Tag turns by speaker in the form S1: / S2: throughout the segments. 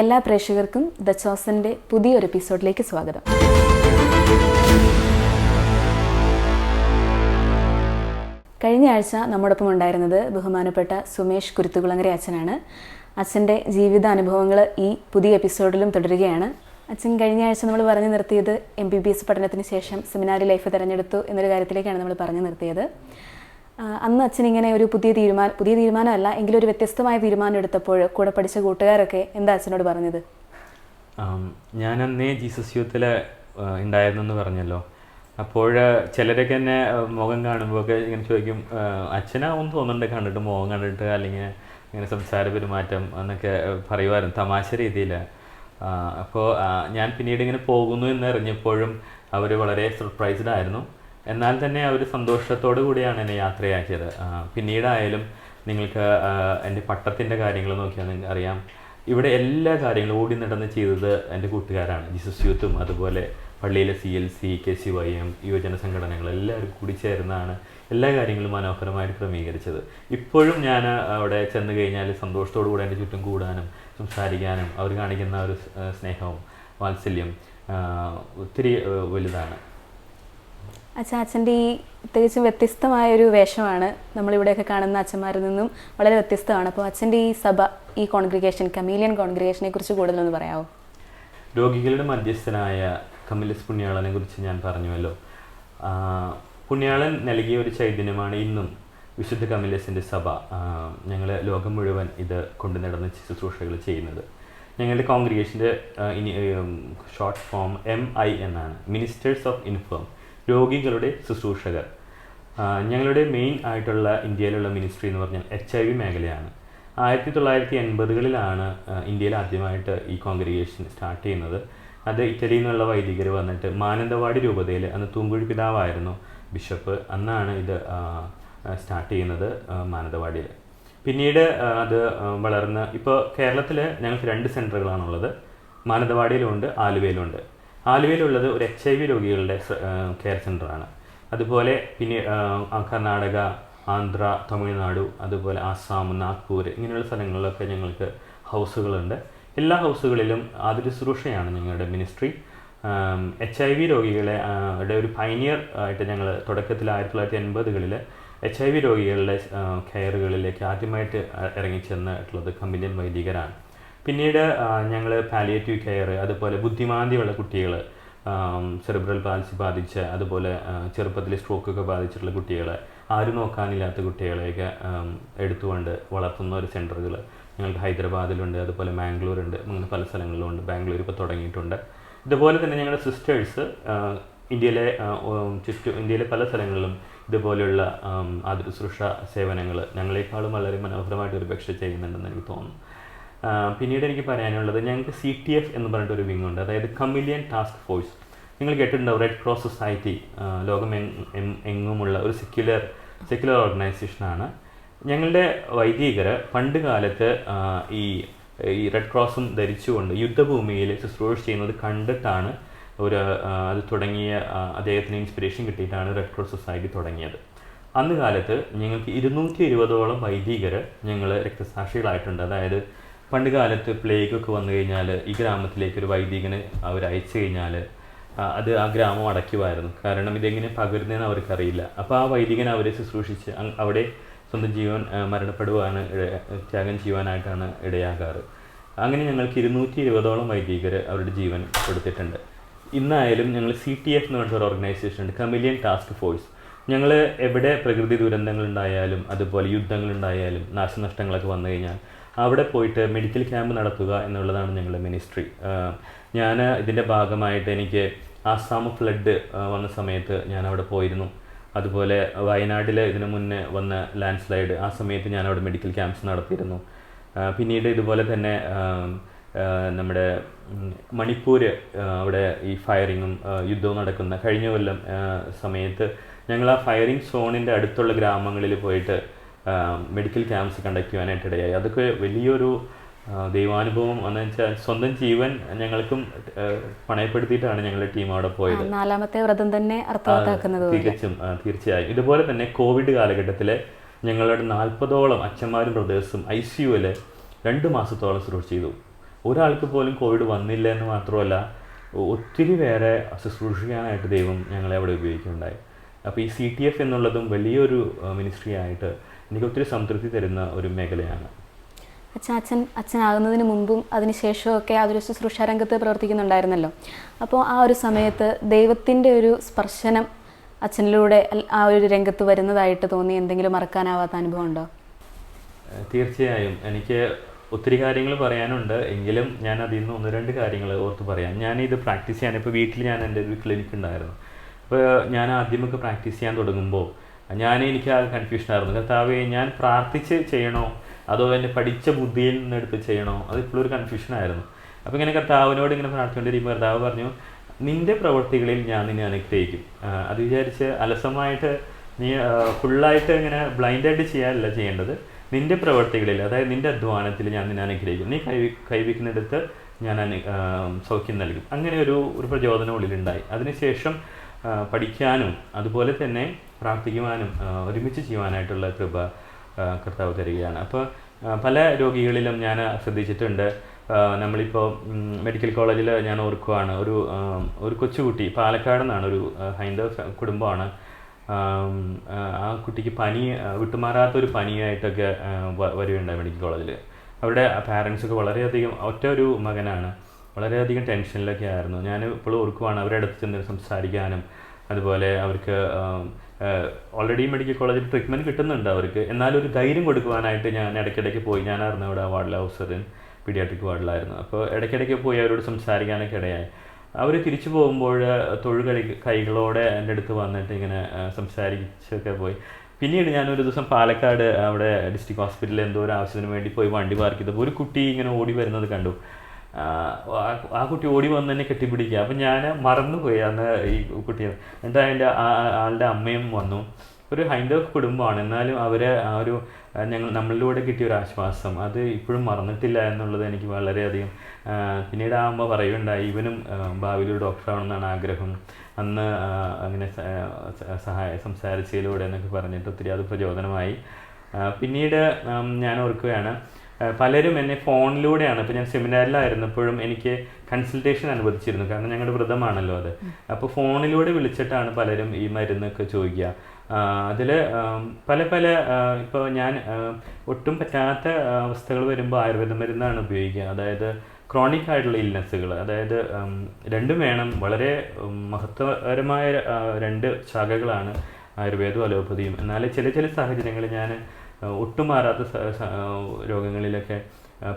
S1: എല്ലാ പ്രേക്ഷകർക്കും ദ ചോസന്റെ പുതിയൊരു എപ്പിസോഡിലേക്ക് സ്വാഗതം. കഴിഞ്ഞ ആഴ്ച നമ്മോടൊപ്പം ഉണ്ടായിരുന്നത് ബഹുമാനപ്പെട്ട സുമേഷ് കുരുത്തുകുളങ്ങര അച്ഛനാണ്. അച്ഛന്റെ ജീവിത അനുഭവങ്ങൾ ഈ പുതിയ എപ്പിസോഡിലും തുടരുകയാണ്. അച്ഛൻ കഴിഞ്ഞ ആഴ്ച നമ്മൾ പറഞ്ഞു നിർത്തിയത് എം ബി ബി എസ് പഠനത്തിന് ശേഷം സെമിനാരി ലൈഫ് തിരഞ്ഞെടുത്തു എന്നൊരു കാര്യത്തിലേക്കാണ് നമ്മൾ പറഞ്ഞു നിർത്തിയത്. അന്ന് അച്ഛൻ ഇങ്ങനെ ഒരു പുതിയ തീരുമാനം പുതിയ തീരുമാനമല്ല എങ്കിലും ഒരു വ്യത്യസ്തമായ തീരുമാനം എടുത്തപ്പോൾ കൂടെ പഠിച്ച കൂട്ടുകാരൊക്കെ എന്താ അച്ഛനോട് പറഞ്ഞത്?
S2: ഞാൻ അന്നേ ജീസസ് യൂത്തിൽ ഉണ്ടായിരുന്നെന്ന് പറഞ്ഞല്ലോ. അപ്പോൾ ചിലരൊക്കെ എന്നെ മുഖം കാണുമ്പോഴൊക്കെ ഇങ്ങനെ ചോദിക്കും അച്ഛനാവും തോന്നുന്നുണ്ട് കണ്ടിട്ട് മുഖം കണ്ടിട്ട് അല്ലെങ്കിൽ ഇങ്ങനെ സംസാര പെരുമാറ്റം എന്നൊക്കെ പറയുമായിരുന്നു തമാശ രീതിയിൽ. അപ്പോൾ ഞാൻ പിന്നീട് ഇങ്ങനെ പോകുന്നു എന്ന് അറിഞ്ഞപ്പോഴും അവർ വളരെ സർപ്രൈസ്ഡ് ആയിരുന്നു. എന്നാൽ തന്നെ അവർ സന്തോഷത്തോടു കൂടിയാണ് എന്നെ യാത്രയാക്കിയത്. പിന്നീടായാലും നിങ്ങൾക്ക് എന്റെ പട്ടത്തിന്റെ കാര്യങ്ങൾ നോക്കിയാൽ നിങ്ങൾക്ക് അറിയാം. ഇവിടെ എല്ലാ കാര്യങ്ങളും ഓടി നടന്ന് ചെയ്തത് എന്റെ കൂട്ടുകാരാണ്. ജിസസ് യൂത്തും അതുപോലെ പള്ളിയിലെ C L C K C Y M യുവജന സംഘടനകൾ എല്ലാവരും കൂടി ചേർന്നാണ് എല്ലാ കാര്യങ്ങളും മനോഹരമായിട്ട് ക്രമീകരിച്ചത്. ഇപ്പോഴും ഞാൻ അവിടെ ചെന്ന് കഴിഞ്ഞാൽ സന്തോഷത്തോടു കൂടെ എന്റെ ചുറ്റും കൂടാനും സംസാരിക്കാനും അവർ കാണിക്കുന്ന ഒരു സ്നേഹവും വാത്സല്യം ഒത്തിരി വലുതാണ്.
S1: അച്ഛൻ അച്ഛന്റെ ഈ തികച്ചും വ്യത്യസ്തമായ ഒരു വേഷമാണ് നമ്മളിവിടെയൊക്കെ കാണുന്ന അച്ഛന്മാരിൽ നിന്നും വളരെ വ്യത്യസ്തമാണ്. അപ്പോൾ അച്ഛന്റെ ഈ സഭ ഈ കോൺഗ്രിഗേഷൻ കമീലിയൻ കോൺഗ്രിഗേഷനെ കുറിച്ച് കൂടുതലൊന്ന് പറയാമോ
S2: രോഗികളുടെ മധ്യസ്ഥനായ കമിലസ് പുണ്യാളനെ കുറിച്ച് ഞാൻ പറഞ്ഞുവല്ലോ. പുണ്യാളൻ നൽകിയ ഒരു ചൈതന്യമാണ് ഇന്നും വിശുദ്ധ കമിലസിന്റെ സഭ. ഞങ്ങൾ ലോകം മുഴുവൻ ഇത് കൊണ്ടു നടന്ന് ശുശ്രൂഷകൾ ചെയ്യുന്നത്. ഞങ്ങളുടെ കോൺഗ്രിഗേഷന്റെ ഇനി ഷോർട്ട് ഫോം എം ഐ എന്നാണ്. മിനിസ്റ്റേഴ്സ് ഓഫ് ഇൻഫോം രോഗികളുടെ ശുശ്രൂഷകർ. ഞങ്ങളുടെ മെയിൻ ആയിട്ടുള്ള ഇന്ത്യയിലുള്ള മിനിസ്ട്രി എന്ന് പറഞ്ഞാൽ എച്ച് ഐ വി മേഖലയാണ്. ആയിരത്തി തൊള്ളായിരത്തി എൺപതുകളിലാണ് ഇന്ത്യയിൽ ആദ്യമായിട്ട് ഈ കോൺഗ്രിഗേഷൻ സ്റ്റാർട്ട് ചെയ്യുന്നത്. അത് ഇറ്റലിയിൽ നിന്നുള്ള വൈദികർ വന്നിട്ട് മാനന്തവാടി രൂപതയിൽ അന്ന് തൂങ്കുഴി പിതാവായിരുന്നു ബിഷപ്പ്. അന്നാണ് ഇത് സ്റ്റാർട്ട് ചെയ്യുന്നത് മാനന്തവാടിയിൽ. പിന്നീട് അത് വളർന്ന് ഇപ്പോൾ കേരളത്തിൽ ഞങ്ങൾക്ക് രണ്ട് സെന്ററുകളാണുള്ളത് മാനന്തവാടിയിലുണ്ട് ആലുവയിലുണ്ട്. ആലുവയിലുള്ളത് ഒരു എച്ച് ഐ വി രോഗികളുടെ കെയർ സെന്ററാണ് അതുപോലെ പിന്നെ കർണാടക ആന്ധ്ര തമിഴ്നാടു അതുപോലെ ആസാം നാഗ്പൂർ ഇങ്ങനെയുള്ള സ്ഥലങ്ങളിലൊക്കെ ഞങ്ങൾക്ക് ഹൗസുകളുണ്ട്. എല്ലാ ഹൗസുകളിലും ആതുര ശുശ്രൂഷയാണ് ഞങ്ങളുടെ മിനിസ്ട്രി. എച്ച് ഐ വി രോഗികളെ ഒരു പൈനിയർ ആയിട്ട് ഞങ്ങൾ തുടക്കത്തിൽ ആയിരത്തി തൊള്ളായിരത്തി എൺപതുകളിൽ എച്ച് ഐ വി രോഗികളുടെ കെയറുകളിലേക്ക് ആദ്യമായിട്ട് ഇറങ്ങിച്ചെന്നിട്ടുള്ളത് കമ്പനിയൻ വൈദികരാണ്. പിന്നീട് ഞങ്ങൾ പാലിയേറ്റീവ് കെയർ അതുപോലെ ബുദ്ധിമാന്ദ്യമുള്ള കുട്ടികൾ സെറിബ്രൽ പാൽസി ബാധിച്ച അതുപോലെ ചെറുപ്പത്തിൽ സ്ട്രോക്കൊക്കെ ബാധിച്ചിട്ടുള്ള കുട്ടികളെ ആരും നോക്കാനില്ലാത്ത കുട്ടികളെയൊക്കെ എടുത്തുകൊണ്ട് വളർത്തുന്ന ഒരു സെന്ററുകൾ ഞങ്ങൾക്ക് ഹൈദരാബാദിലുണ്ട് അതുപോലെ മാംഗ്ലൂരുണ്ട് അങ്ങനെ പല സ്ഥലങ്ങളിലുണ്ട് ബാംഗ്ലൂർ ഇപ്പോൾ തുടങ്ങിയിട്ടുണ്ട്. ഇതുപോലെ തന്നെ ഞങ്ങളുടെ സിസ്റ്റേഴ്സ് ഇന്ത്യയിലെ ചുറ്റും ഇന്ത്യയിലെ പല സ്ഥലങ്ങളിലും ഇതുപോലെയുള്ള അതിർ സുരക്ഷാ ശുശ്രൂഷ സേവനങ്ങൾ ഞങ്ങളെക്കാളും വളരെ മനോഹരമായിട്ട് ഒരു പക്ഷേ ചെയ്യുന്നുണ്ടെന്ന് എനിക്ക് തോന്നുന്നു. പിന്നീട് എനിക്ക് പറയാനുള്ളത് ഞങ്ങൾക്ക് സി ടി എഫ് എന്ന് പറഞ്ഞിട്ടൊരു വിങ് ഉണ്ട്. അതായത് കമിലിയൻ ടാസ്ക് ഫോഴ്സ് നിങ്ങൾ കേട്ടിട്ടുണ്ടാവും റെഡ് ക്രോസ് സൊസൈറ്റി ലോകം എങ്ങുമുള്ള ഒരു സെക്യുലർ സെക്യുലർ ഓർഗനൈസേഷനാണ് ഞങ്ങളുടെ വൈദികർ പണ്ട് കാലത്ത് ഈ ഈ റെഡ് ക്രോസും ധരിച്ചുകൊണ്ട് യുദ്ധഭൂമിയിൽ ശുശ്രൂഷ ചെയ്യുന്നത് കണ്ടിട്ടാണ് ഒരു അത് തുടങ്ങിയ അദ്ദേഹത്തിന് ഇൻസ്പിറേഷൻ കിട്ടിയിട്ടാണ് റെഡ് ക്രോസ് സൊസൈറ്റി തുടങ്ങിയത്. അന്ന് കാലത്ത് ഞങ്ങൾക്ക് ഇരുന്നൂറ്റി ഇരുപതോളം വൈദികർ ഞങ്ങൾ രക്തസാക്ഷികളായിട്ടുണ്ട്. അതായത് പണ്ട് കാലത്ത് പ്ലേഗ് ഒക്കെ വന്നു കഴിഞ്ഞാൽ ഈ ഗ്രാമത്തിലേക്ക് ഒരു വൈദികന് അവർ അയച്ചു കഴിഞ്ഞാൽ അത് ആ ഗ്രാമം അടയ്ക്കുമായിരുന്നു. കാരണം ഇതെങ്ങനെ പകരുന്നതെന്ന് അവർക്കറിയില്ല. അപ്പോൾ ആ വൈദികൻ അവരെ ശുശ്രൂഷിച്ച് അവിടെ സ്വന്തം ജീവൻ മരണപ്പെടുവാണ് ത്യാഗം ചെയ്യുവാനായിട്ടാണ് ഇടയാകാറ്. അങ്ങനെ ഞങ്ങൾക്ക് ഇരുന്നൂറ്റി ഇരുപതോളം വൈദികർ അവരുടെ ജീവൻ കൊടുത്തിട്ടുണ്ട്. ഇന്നായാലും ഞങ്ങൾ സി ടി എഫ് എന്ന് പറഞ്ഞ ഒരു ഓർഗനൈസേഷൻ ഉണ്ട് കമിലിയൻ ടാസ്ക് ഫോഴ്സ് ഞങ്ങൾ എവിടെ പ്രകൃതി ദുരന്തങ്ങളുണ്ടായാലും അതുപോലെ യുദ്ധങ്ങളുണ്ടായാലും നാശനഷ്ടങ്ങളൊക്കെ വന്നു കഴിഞ്ഞാൽ അവിടെ പോയിട്ട് മെഡിക്കൽ ക്യാമ്പ് നടത്തുക എന്നുള്ളതാണ് ഞങ്ങളുടെ മിനിസ്ട്രി ഞാൻ ഇതിന്റെ ഭാഗമായിട്ട് എനിക്ക് ആസാം ഫ്ലഡ് വന്ന സമയത്ത് ഞാൻ അവിടെ പോയിരുന്നു. അതുപോലെ വയനാട്ടിൽ ഇതിനു മുന്നേ വന്ന ലാൻഡ് സ്ലൈഡ് ആ സമയത്ത് ഞാൻ അവിടെ മെഡിക്കൽ ക്യാമ്പ്സ് നടത്തിയിരുന്നു പിന്നീട് ഇതുപോലെ തന്നെ നമ്മുടെ മണിപ്പൂർ അവിടെ ഈ ഫയറിങ്ങും യുദ്ധവും നടക്കുന്ന കഴിഞ്ഞ കൊല്ലം സമയത്ത് ഞങ്ങൾ ആ ഫയറിംഗ് സോണിന്റെ അടുത്തുള്ള ഗ്രാമങ്ങളിൽ പോയിട്ട് മെഡിക്കൽ ക്യാമ്പ്സ് കണ്ടക്ട് ചെയ്യാനായിട്ട് ഇടയായി അതൊക്കെ വലിയൊരു ദൈവാനുഭവം എന്ന് വെച്ചാൽ സ്വന്തം ജീവൻ ഞങ്ങൾക്കും പണയപ്പെടുത്തിയിട്ടാണ് ഞങ്ങളുടെ ടീം അവിടെ പോയത്.
S1: നാലാമത്തെ വ്രതം തന്നെ
S2: തികച്ചും തീർച്ചയായും ഇതുപോലെ തന്നെ കോവിഡ് കാലഘട്ടത്തിലെ ഞങ്ങളുടെ നാൽപ്പതോളം അച്ഛന്മാരും ബ്രദേഴ്സും ഐ സി യുവിൽ രണ്ട് മാസത്തോളം ശുശ്രൂഷ ചെയ്തു. ഒരാൾക്ക് പോലും കോവിഡ് വന്നില്ല എന്ന് മാത്രമല്ല ഒത്തിരി പേരെ ശുശ്രൂഷിക്കാനായിട്ട് ദൈവം ഞങ്ങളെ അവിടെ ഉപയോഗിക്കുന്നുണ്ടായി അപ്പോൾ ഈ സി ടി എഫ് എന്നുള്ളതും വലിയൊരു മിനിസ്ട്രി ആയിട്ട് എനിക്ക് ഒത്തിരി സംതൃപ്തി തരുന്ന ഒരു മേഖലയാണ്.
S1: അച്ഛൻ അച്ഛൻ അച്ഛനാകുന്നതിന് മുമ്പും അതിനുശേഷവും ഒക്കെ ആ ഒരു ശുശ്രൂഷ രംഗത്ത് പ്രവർത്തിക്കുന്നുണ്ടായിരുന്നല്ലോ. അപ്പോൾ ആ ഒരു സമയത്ത് ദൈവത്തിന്റെ ഒരു സ്പർശനം അച്ഛനിലൂടെ ആ ഒരു രംഗത്ത് വരുന്നതായിട്ട് തോന്നി. എന്തെങ്കിലും മറക്കാനാവാത്ത അനുഭവം ഉണ്ടോ?
S2: തീർച്ചയായും. എനിക്ക് ഒത്തിരി കാര്യങ്ങൾ പറയാനുണ്ട്. എങ്കിലും ഞാൻ അതിൽ നിന്ന് ഒന്ന് രണ്ട് കാര്യങ്ങൾ ഓർത്ത് പറയാം. ഞാൻ ഇത് പ്രാക്ടീസ് ചെയ്യാൻ ഇപ്പോൾ വീട്ടിൽ ഞാൻ എന്റെ ഒരു ക്ലിനിക്ക് ഉണ്ടായിരുന്നു. അപ്പോൾ ഞാൻ ആദ്യമൊക്കെ പ്രാക്ടീസ് ചെയ്യാൻ തുടങ്ങുമ്പോൾ ഞാൻ എനിക്ക് ആ കൺഫ്യൂഷൻ ആയിരുന്നു. കർത്താവേ ഞാൻ പ്രാർത്ഥിച്ച് ചെയ്യണോ? അതോ എന്റെ പഠിച്ച ബുദ്ധിയിൽ നിന്നെടുത്ത് ചെയ്യണോ? അത് ഇപ്പോഴും ഒരു കൺഫ്യൂഷൻ ആയിരുന്നു. അപ്പോൾ ഇങ്ങനെ കർത്താവിനോട് ഇങ്ങനെ പ്രാർത്ഥിച്ചുകൊണ്ടിരിക്കുമ്പോൾ കർത്താവ് പറഞ്ഞു നിന്റെ പ്രവൃത്തികളിൽ ഞാൻ നിന്നെ അനുഗ്രഹിക്കും. അത് വിചാരിച്ച് അലസമായിട്ട് നീ ഫുള്ളായിട്ട് ഇങ്ങനെ ബ്ലൈൻഡായിട്ട് ചെയ്യാനല്ല ചെയ്യേണ്ടത്. നിന്റെ പ്രവൃത്തികളിൽ അതായത് നിന്റെ അധ്വാനത്തിൽ ഞാൻ നിന്നെ അനുഗ്രഹിക്കും. നീ കൈ കൈവിക്കുന്നിടത്ത് ഞാൻ അനു സൗഖ്യം നൽകും. അങ്ങനെ ഒരു ഒരു പ്രചോദനം ഉള്ളിലുണ്ടായി. അതിനുശേഷം പഠിക്കാനും അതുപോലെ തന്നെ പ്രാർത്ഥിക്കുവാനും ഒരുമിച്ച് ചെയ്യുവാനായിട്ടുള്ള കൃപ കർത്താവ് തരികയാണ്. അപ്പോൾ പല രോഗികളിലും ഞാൻ ശ്രദ്ധിച്ചിട്ടുണ്ട്. നമ്മളിപ്പോൾ മെഡിക്കൽ കോളേജിൽ ഞാൻ ഓർക്കുവാണ് ഒരു ഒരു കൊച്ചുകുട്ടി പാലക്കാട് നിന്നാണ് ഒരു ഹൈന്ദവ കുടുംബമാണ്. ആ, കുട്ടിക്ക് പനി വിട്ടുമാറാത്തൊരു പനിയായിട്ടൊക്കെ വരുകയുണ്ട് മെഡിക്കൽ കോളേജിൽ അവരുടെ പാരൻസൊക്കെ വളരെയധികം ഒറ്റ ഒരു മകനാണ്. വളരെയധികം ടെൻഷനിലൊക്കെ ആയിരുന്നു. ഞാൻ ഇപ്പോൾ ഓർക്കുവാണ് അവരുടെ അടുത്ത് ചെന്ന് സംസാരിക്കാനും അതുപോലെ അവർക്ക് ഓൾറെഡി മെഡിക്കൽ കോളേജിൽ ട്രീറ്റ്മെന്റ് കിട്ടുന്നുണ്ട് അവർക്ക്. എന്നാലും ഒരു ധൈര്യം കൊടുക്കുവാനായിട്ട് ഞാൻ ഇടയ്ക്കിടയ്ക്ക് പോയി. ഞാനായിരുന്നു അവിടെ വാർഡിലെ ഓഫീസറിൻ പീഡിയാട്രിക് വാർഡിലായിരുന്നു. അപ്പോൾ ഇടയ്ക്കിടയ്ക്ക് പോയി അവരോട് സംസാരിക്കാനൊക്കെ ഇടയായി. അവർ തിരിച്ചു പോകുമ്പോൾ തൊഴിൽ കളി കൈകളോടെ എന്റെ അടുത്ത് വന്നിട്ട് ഇങ്ങനെ സംസാരിച്ചൊക്കെ പോയി. പിന്നീട് ഞാനൊരു ദിവസം പാലക്കാട് അവിടെ ഡിസ്ട്രിക്ട് ഹോസ്പിറ്റലിൽ എന്തോ ഒരു ആവശ്യത്തിന് വേണ്ടി പോയി വണ്ടി പാർക്ക് ചെയ്തപ്പോൾ ഒരു കുട്ടി ഇങ്ങനെ ഓടി വരുന്നത് കണ്ടു. ആ, കുട്ടി ഓടി വന്ന് എന്നെ കെട്ടിപ്പിടിക്കുക. അപ്പം ഞാൻ മറന്നുപോയി അന്ന് ഈ കുട്ടിയെ. എന്നിട്ട് അതിന്റെ ആളുടെ അമ്മയും വന്നു. ഒരു ഹൈന്ദവ കുടുംബമാണ്. എന്നാലും അവരെ ആ ഒരു ഞങ്ങൾ നമ്മളിലൂടെ കിട്ടിയ ഒരു ആശ്വാസം. അത് ഇപ്പോഴും മറന്നിട്ടില്ല എന്നുള്ളത് എനിക്ക് വളരെയധികം പിന്നീട് ആ അമ്മ പറയുണ്ടായി ഇവനും ഭാവിയിൽ ഒരു ഡോക്ടറാവണമെന്നാണ് ആഗ്രഹം. അന്ന് അങ്ങനെ സഹായ സംസാരിച്ചതിലൂടെ എന്നൊക്കെ പറഞ്ഞിട്ട് ഒത്തിരി അത് പ്രചോദനമായി. പിന്നീട് ഞാൻ ഓർക്കുകയാണ് പലരും എന്നെ ഫോണിലൂടെയാണ്. ഇപ്പോൾ ഞാൻ സെമിനാറിലായിരുന്നപ്പോഴും എനിക്ക് കൺസൾട്ടേഷൻ അനുവദിച്ചിരുന്നു. കാരണം ഞങ്ങളുടെ വ്രതമാണല്ലോ അത്. അപ്പോൾ ഫോണിലൂടെ വിളിച്ചിട്ടാണ് പലരും ഈ മരുന്നൊക്കെ ചോദിക്കുക. അതിൽ പല പല ഇപ്പോൾ ഞാൻ ഒട്ടും പറ്റാത്ത അവസ്ഥകൾ വരുമ്പോൾ ആയുർവേദ മരുന്നാണ് ഉപയോഗിക്കുക. അതായത് ക്രോണിക് ആയിട്ടുള്ള ഇൽനെസ്സുകൾ അതായത് രണ്ടും വേണം. വളരെ മഹത്വപരമായ മഹത്വകരമായ രണ്ട് ശാഖകളാണ് ആയുർവേദവും അലോപ്പതിയും. എന്നാൽ ചില ചില സാഹചര്യങ്ങളിൽ ഞാൻ ഒട്ടും മാറാത്ത രോഗങ്ങളിലൊക്കെ